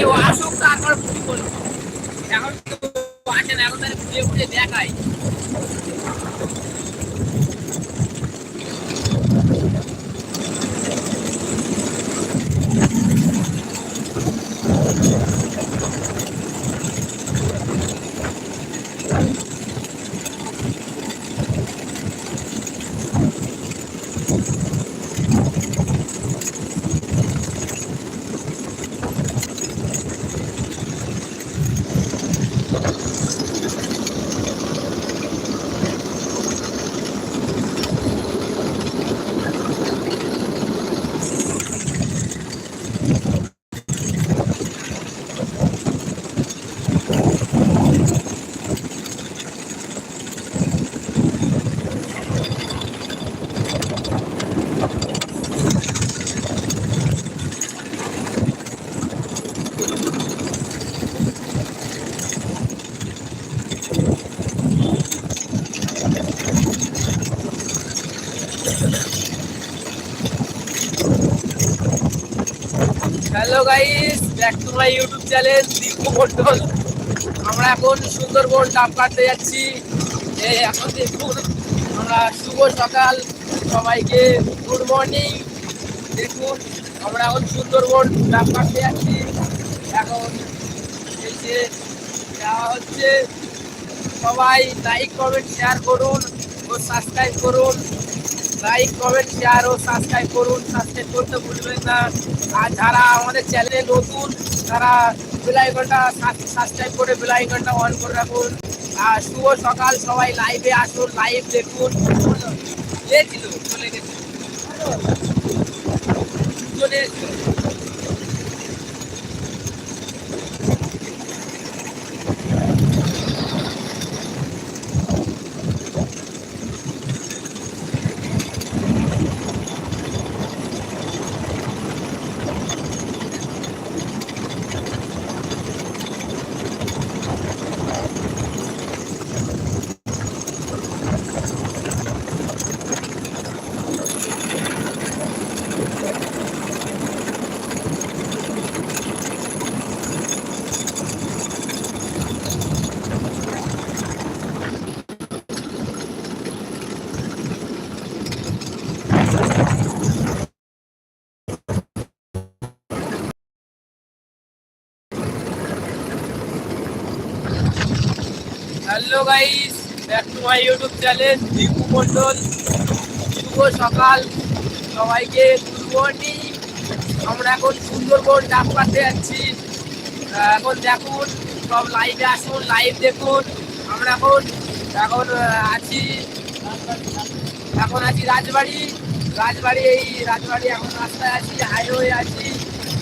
ও আসুক তারপর বুঝি বলব এখন এখন তাহলে ঘুরে ঘুরে দেখাই hello guys back to my YouTube channel Dipu Mondal আমরা এখন সুন্দরবন ডাব কাটতে যাচ্ছি। এখন দেখুন, আমরা শুভ সকাল। সবাইকে গুড মর্নিং দেখুন, আমরা এখন সুন্দরবন ডাব কাটতে যাচ্ছি। এখন এই যে যাওয়া হচ্ছে, সবাই লাইক কমেন্ট শেয়ার করুন ও সাবস্ক্রাইব করুন। লাইক কমেন্ট শেয়ার ও সাবস্ক্রাইব করুন। সাবস্ক্রাইব করতে ভুলবেন না। আর যারা আমাদের চ্যানেলে নতুন, তারা বেলাইকনটা সাবস্ক্রাইব করে বেলাইকনটা অন করে রাখুন। আর শুভ সকাল, সবাই লাইভে আসুন লাইভ দেখুন। চলে গেছে। চলে hello guys, back to my YouTube channel Dipu Mondal শুভ সকাল। সবাইকে গুড মর্নিং। আমরা এখন সুন্দরবন ডাব কাটতে যাচ্ছি। এখন দেখুন, সব লাইভে আসুন লাইভ দেখুন। আমরা এখন এখন আছি এখন আছি রাজবাড়ি। রাজবাড়ি এই রাজবাড়ি এখন রাস্তায় আছি হাইওয়ে আছি।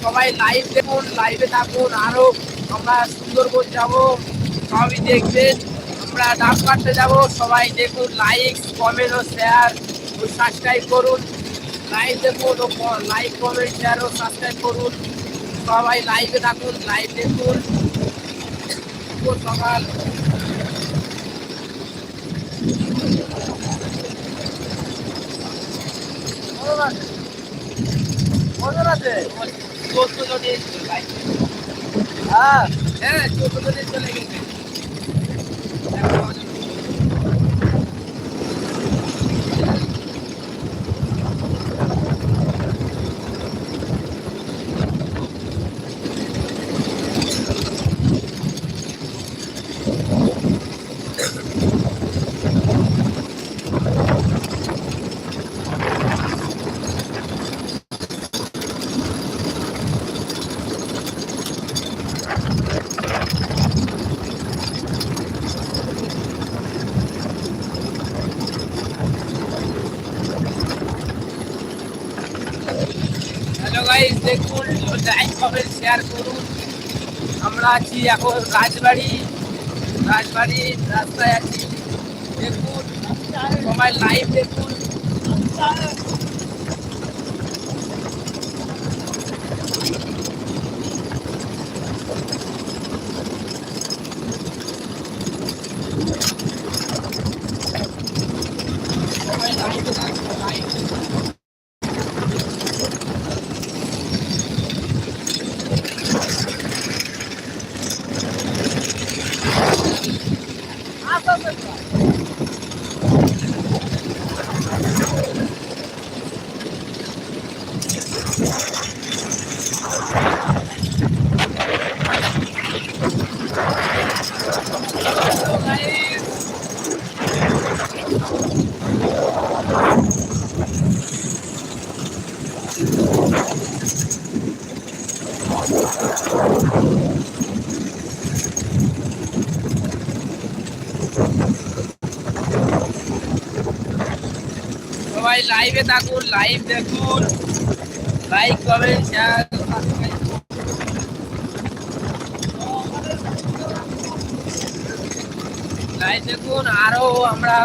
সবাই লাইভ দেখুন লাইভে থাকুন। আরও আমরা সুন্দরবন যাব। সবই দেখবেন। আমরা ডাব কাটতে যাব। সবাই দেখুন লাইক কমেন্ট ও শেয়ার ও সাবস্ক্রাইব করুন। লাইভ দেখুন, ও লাইক কমেন্ট শেয়ার ও সাবস্ক্রাইব করুন। সবাই লাইভে থাকুন লাইভ দেখুন। সকাল চোদ্দ জন হ্যাঁ হ্যাঁ চলে গেছে। God. করুন। আমরা আছি এখন রাজবাড়ি। রাজবাড়ি রাস্তায় আছি। দেখুন সবাই লাইভ দেখুন। ちょっと。লাইভে থাকুন লাইভ দেখুন। লাইক কমেন্ট শেয়ার লাইভ দেখুন, আরও আমরা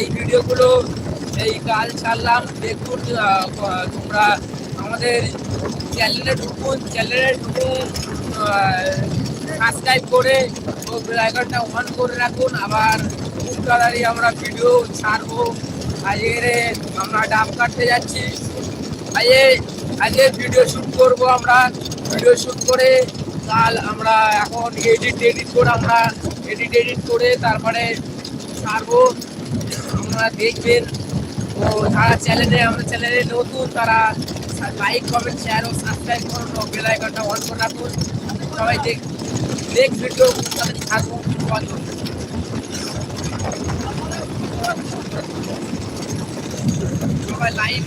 এই ভিডিওগুলো, এই কাল ছাড়লাম। দেখুন তোমরা আমাদের চ্যানেলে ঢুকুন চ্যানেলে ঢুকে সাবস্ক্রাইব করে ও বেলাইকনটা অন করে রাখুন। আবার খুব তাড়াতাড়ি আমরা ভিডিও ছাড়বো। আজকের আমরা ডাব কাটতে যাচ্ছি। আজকে আজকে ভিডিও শ্যুট করব আমরা। ভিডিও শ্যুট করে কাল আমরা এখন এডিট এডিট করে আমরা এডিট এডিট করে তারপরে ছাড়বো। আপনারা দেখবেন। ও যারা চ্যানেলে আমরা চ্যানেলে নতুন, তারা লাইক কমেন্ট শেয়ার ও সাবস্ক্রাইব করুন ও বেল আইকনটা অন করে রাখুন। সবাই দেখ নেক্সট ভিডিও তাদের থাকব বন্ধ। সবাই লাইভ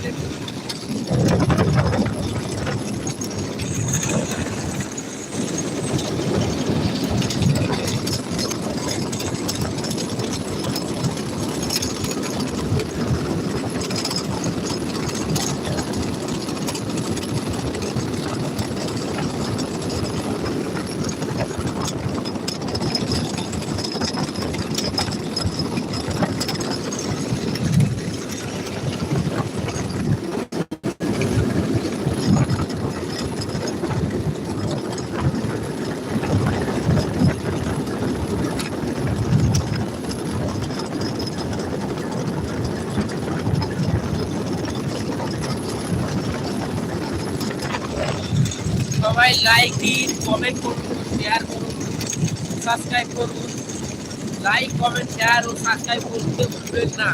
সবাই লাইক দিন কমেন্ট করুন শেয়ার করুন সাবস্ক্রাইব করুন। লাইক কমেন্ট শেয়ার ও সাবস্ক্রাইব করতে ভুলবেন না।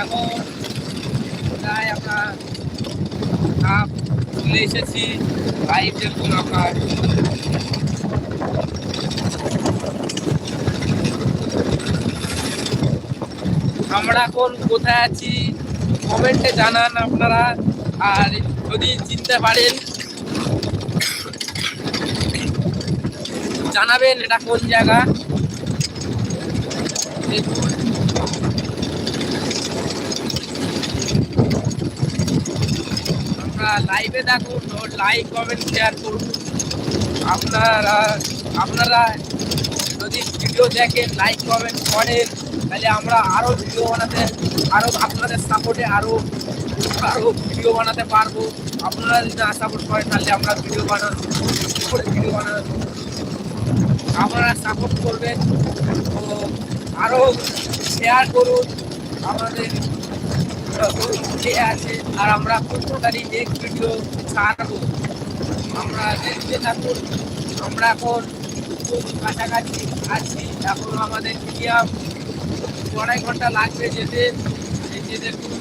এখন আমরা। কাপ চলে এসেছি। লাইভ দেখুন আপনার আমরা এখন কোথায় আছি? কমেন্টে জানান আপনারা। আর যদি চিনতে পারেন, জানাবেন এটা কোন জায়গা। আপনারা লাইভে দেখুন লাইক কমেন্ট শেয়ার করুন। আপনারা আপনারা যদি ভিডিও দেখেন লাইক কমেন্ট করেন, তাহলে আমরা আরও ভিডিও বানাতে আরও আপনাদের সাপোর্টে আরও আরও ভিডিও বানাতে পারব। আপনারা যদি সাপোর্ট করেন, তাহলে আমরা ভিডিও বানানো ভিডিও বানানো? আপনারা সাপোর্ট করবেন। তো আরও শেয়ার করুন। আমাদের যে আছে, আর আমরা তাড়াতাড়ি নেক্সট ভিডিও ছাড়বো, আমরা দেখতে থাকুন আমরা এখন খুব কাছাকাছি আছি। এখন আমাদের মিডিয়াম আড়াই ঘণ্টা লাগবে যেতে যে দেখুন।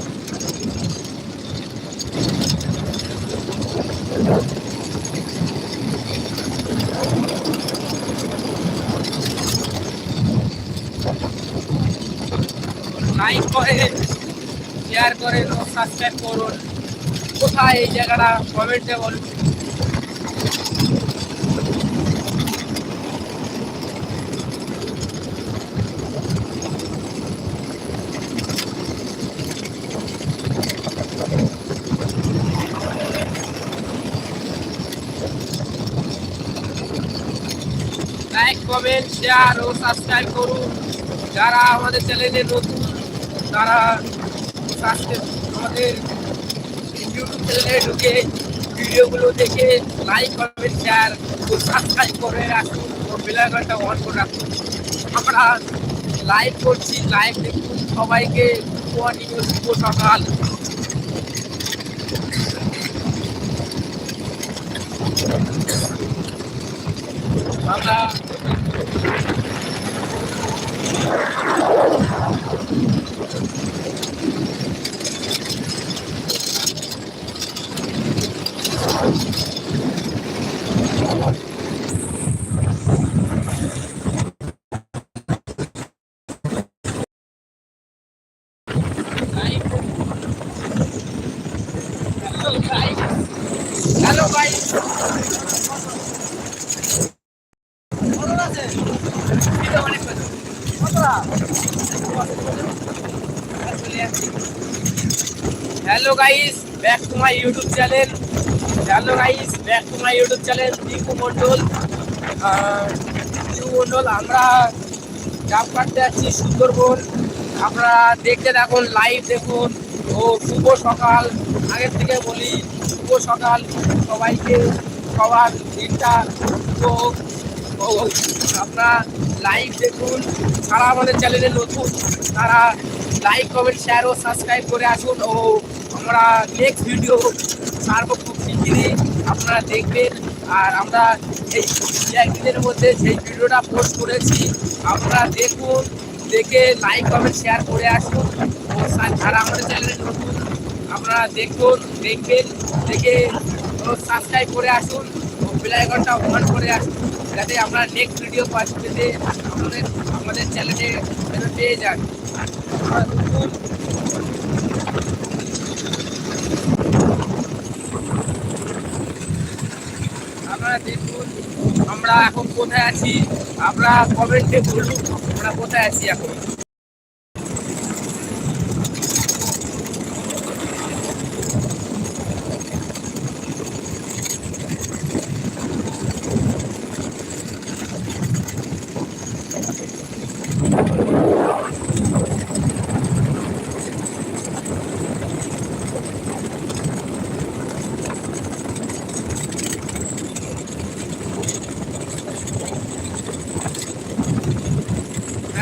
লাইক করে শেয়ার করেন ও সাবস্ক্রাইব করুন। কোথায় এই জায়গাটা? কমেন্টে বলুন। লাইক কমেন্ট শেয়ার ও সাবস্ক্রাইব করুন। যারা আমাদের চ্যানেলে নতুন, তারা আমাদের ইউটিউব চ্যানেলে ঢুকে ভিডিওগুলো দেখে লাইক কমেন্ট শেয়ার ও সাবস্ক্রাইব করে রাখুন। ও বেলাঘরটা অন করে রাখুন। আমরা লাইভ করছি। লাইভ দেখুন সবাইকে। মর্নিং শুভ সকাল। আমরা hello guys hello guys back to my YouTube channel hello guys back to my YouTube channel Dipu Mondal Dipu Mondal আমরা জাপ কাটতে যাচ্ছি সুন্দরবন। আপনারা দেখতে থাকুন লাইভ দেখুন। ও, শুভ সকাল। আগের থেকে বলি, শুভ সকাল। সবাইকে সবার দিনটা আপনারা লাইভ দেখুন। যারা আমাদের চ্যানেলে নতুন, তারা লাইক কমেন্ট শেয়ার ও সাবস্ক্রাইব করে আসুন। ও, আমরা নেক্সট ভিডিও ছাড়বো খুব শিগগিরই আপনারা দেখবেন। আর আমরা এই একদিনের মধ্যে সেই ভিডিওটা পোস্ট করেছি। আপনারা দেখুন দেখে লাইক কমেন্ট শেয়ার করে আসুন যারা আমাদের চ্যানেলে নতুন আপনারা দেখুন দেখবেন, দেখে সাবস্ক্রাইব করে আসুন। বেলাইকনটা অন করে আসুন, যাতে আমরা নেক্সট ভিডিও পাস পেতে আমাদের আমাদের চ্যানেলে যেন পেয়ে যান। আপনারা দেখুন আমরা এখন কোথায় আছি? আমরা কমেন্টে বলুন আমরা কোথায় আছি এখন?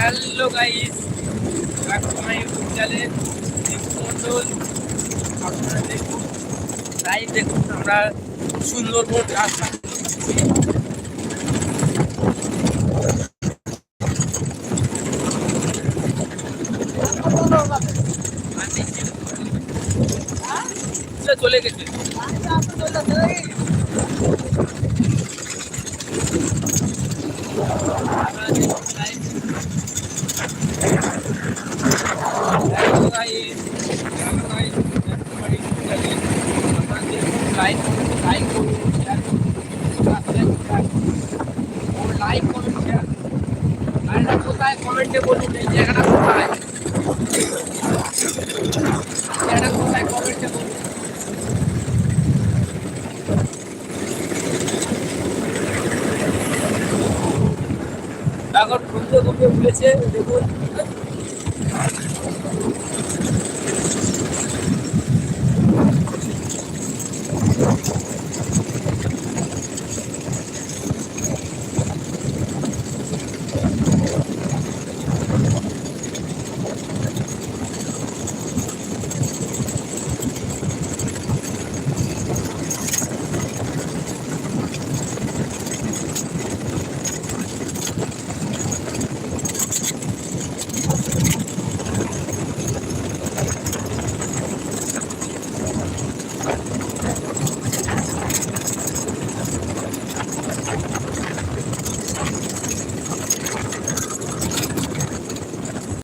Hello guys my YouTube channel আপনারা দেখুন লাইভ দেখুন, আমরা সুন্দরবন রাস্তা। দেখছি। চলে গেছে আপনারা দেখুন live hello guys hello guys like like করুন শেয়ার করুন সাবস্ক্রাইব করুন ও লাইক করুন শেয়ার গাড়িটা কোথায় কমেন্টে বলুন এই জায়গাটা কোথায় জায়গাটা কোথায় কমেন্টে বলুন এখন ঘুরতে ঘুরতে উঠেছে দেখুন